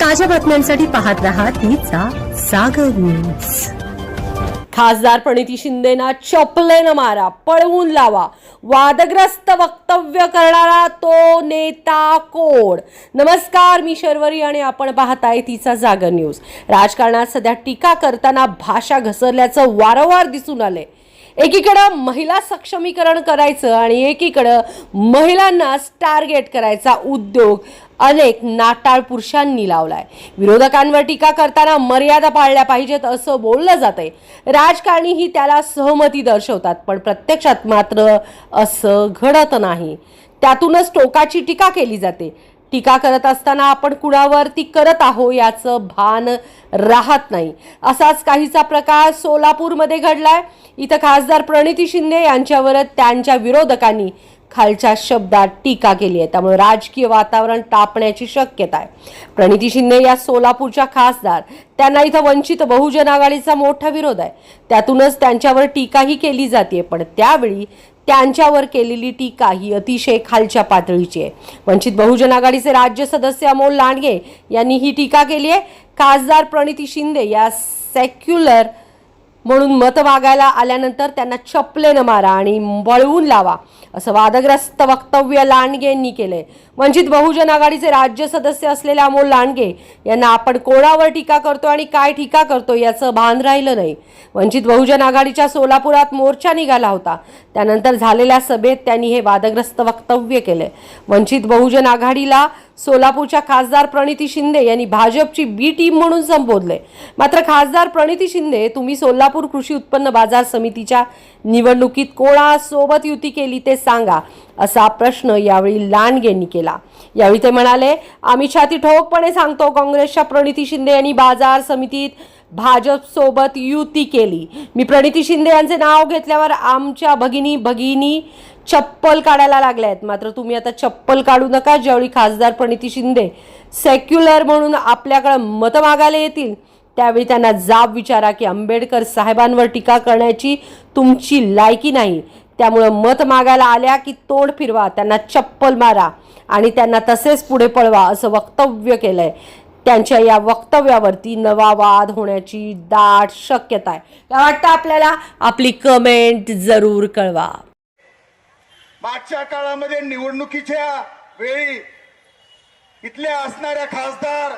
ताज्या बातम्यांसाठी पाहत रहा तिचा सागर न्यूज खासदार प्रणिती शिंदेना चपलेनं मारा पळवून लावा. वादग्रस्त वक्तव्य करणारा तो नेता कोण? नमस्कार मी शर्वरी आणि आपण पाहताय तिचा जागर न्यूज राजकारणात सध्या टीका करताना भाषा घसरल्याचं वारंवार दिसून आलंय. एकीकडं महिला सक्षमीकरण करायचं आणि एकीकडं महिलांना टार्गेट करायचा उद्योग अनेक नाटाळ पुरुषांनी लावलाय. विरोधकांवर टीका करताना मर्यादा पाळल्या पाहिजेत असं बोललं जातंय. राजकारणी ही त्याला सहमती दर्शवतात पण प्रत्यक्षात मात्र असं घडत नाही. त्यातूनच टोकाची टीका केली जाते. टीका करत असताना आपण कुणावर ती करत आहो याचं भान राहत नाही. असाच काहीचा प्रकार सोलापूरमध्ये घडलाय. इथं खासदार प्रणिती शिंदे यांच्यावर त्यांच्या विरोधकांनी खालच्या शब्दात टीका केली आहे. त्यामुळे राजकीय वातावरण तापण्याची शक्यता आहे. प्रणिती शिंदे या सोलापूरच्या खासदार. त्यांना इथं वंचित बहुजन आघाडीचा मोठा विरोध आहे. त्यातूनच त्यांच्यावर टीकाही केली जाते पण त्यावेळी त्यांच्यावर केलेली टीका ही अतिशय खालच्या पातळीची आहे. वंचित बहुजन आघाडीचे राज्य सदस्य अमोल लांडगे यांनी ही टीका केली आहे. खासदार प्रणिती शिंदे या सेक्युलर म्हणून मत मागायला आल्यानंतर त्यांना चपलेनं मारा आणि बळवून लावा असं वादग्रस्त वक्तव्य लांडगे यांनी केलंय. वंचित बहुजन आघाडीचे राज्य सदस्य असलेले अमोल लांडगे यांना आपण कोणावर टीका करतो आणि काय टीका करतो याचं भान राहिलं नाही. वंचित बहुजन आघाडीच्या सोलापुरात मोर्चा निघाला होता. त्यानंतर झालेल्या सभेत त्यांनी हे वादग्रस्त वक्तव्य केले. वंचित बहुजन आघाडीला सोलापूरच्या खासदार प्रणिती शिंदे यांनी भाजपची बी टीम म्हणून संबोधले मात्र खासदार प्रणिती शिंदे तुम्ही सोलापूर कृषी उत्पन्न बाजार समितीच्या निवडणुकीत कोणासोबत युती केली ते सांगा असा प्रश्न यावेळी लांडगेंनी केला. यावेळी ते म्हणाले आम्ही छाती ठोकपणे सांगतो काँग्रेसच्या प्रणिती शिंदे यांनी बाजार समितीत भाजपसोबत युती केली. मी प्रणिती शिंदे यांचे नाव घेतल्यावर आमच्या भगिनी भगिनी चप्पल काढायला लागल्या आहेत मात्र तुम्ही आता चप्पल काढू नका ज्यावेळी खासदार प्रणिती शिंदे सेक्युलर म्हणून आपल्याकडं मतं मागायला येतील त्यावेळी त्यांना जाब विचारा की आंबेडकर साहेबांवर टीका करण्याची तुमची लायकी नाही. त्यामुळं मत मागायला आल्या की तोंड फिरवा त्यांना चप्पल मारा आणि त्यांना तसेच पुढे पळवा असं वक्तव्य केलंय. त्यांच्या या वक्तव्यावरती नवा वाद होण्याची दाट शक्यता आहे. काय वाटतं आपल्याला? आपली कमेंट जरूर कळवा. मागच्या काळामध्ये निवडणुकीच्या वेळी इथल्या असणाऱ्या खासदार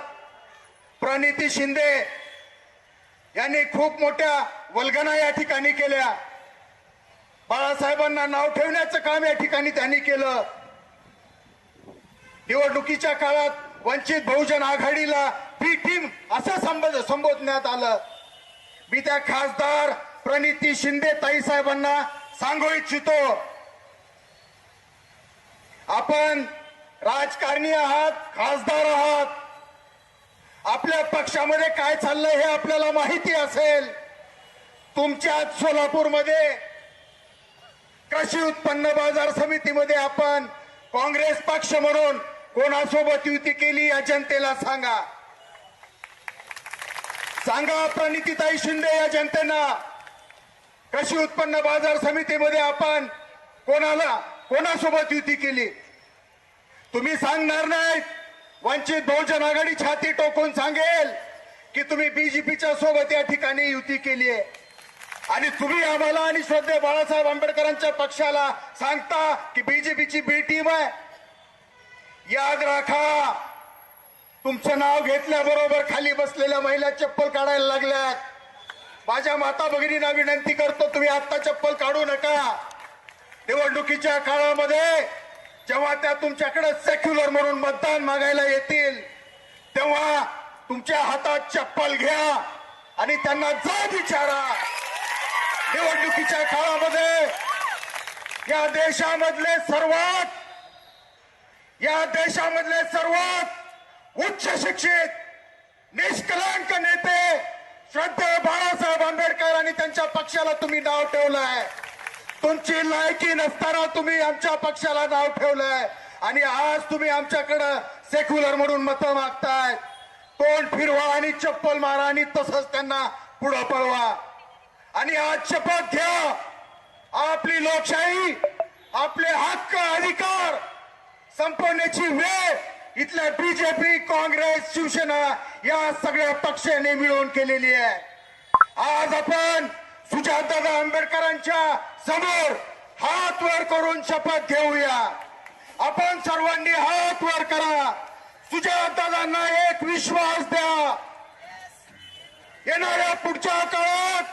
प्रणिती शिंदे यांनी खूप मोठ्या वल्गना या ठिकाणी केल्या. बाळासाहेबांना नाव ठेवण्याचं काम या ठिकाणी त्यांनी केलं. निवडणुकीच्या काळात वंचित बहुजन आघाडीला बी टीम असं संबोध संबोधण्यात आलं. मी त्या खासदार प्रणिती शिंदे ताई साहेबांना सांगू इच्छितो आपण राजकारणी आहात खासदार आहात. आपल्या पक्षामध्ये काय चाललंय हे आपल्याला माहिती असेल. तुमच्या सोलापूरमध्ये कृषी उत्पन्न बाजार समितीमध्ये आपण काँग्रेस पक्ष म्हणून कोणासोबत युती केली या जनतेला सांगा. सांगा प्रणितीताई शिंदे या जनतेना कृषी उत्पन्न बाजार समितीमध्ये आपण कोणाला कोणासोबत युती केली? तुम्ही सांगणार नाहीत वंचित बहुजन आघाडी छाती टोकून सांगेल की तुम्ही बीजेपीच्या सोबत या ठिकाणी युती केली आहे आणि तुम्ही आम्हाला आणि श्रद्धे बाळासाहेब आंबेडकरांच्या पक्षाला सांगता की बीजेपीची बी टीम आहे. याद राखा तुमचं नाव घेतल्याबरोबर खाली बसलेल्या महिला चप्पल काढायला लागल्यात. माझ्या माता भगिनींना विनंती करतो तुम्ही आत्ता चप्पल काढू नका. निवडणुकीच्या काळामध्ये जेव्हा त्या तुमच्याकडे सेक्युलर म्हणून मतदान मागायला येतील तेव्हा तुमच्या हातात चप्पल घ्या आणि त्यांना जा विचारा निवडणुकीच्या काळामध्ये या देशामधले सर्वात या देशामधले सर्वात उच्च शिक्षित निष्कलंक नेते श्रद्धेय बाळासाहेब आंबेडकर आणि त्यांच्या पक्षाला तुम्ही नाव ठेवलंय. तुमची लायकी नसताना तुम्ही आमच्या पक्षाला नाव ठेवलंय. आणि आज तुम्ही आमच्याकडं सेक्युलर म्हणून मतं मागताय. तोंड फिरवा आणि चप्पल मारा आणि तसंच त्यांना पुढं पळवा. आणि आज शपथ घ्या. आपली लोकशाही आपले हक्क अधिकार संपवण्याची वेळ इथल्या बीजेपी काँग्रेस शिवसेना या सगळ्या पक्षाने मिळून केलेली आहे. आज आपण सुजातदादा आंबेडकरांच्या समोर हात वर करून शपथ घेऊया. आपण सर्वांनी हात वर करा. सुजातदादांना एक विश्वास द्या. येणाऱ्या पुढच्या काळात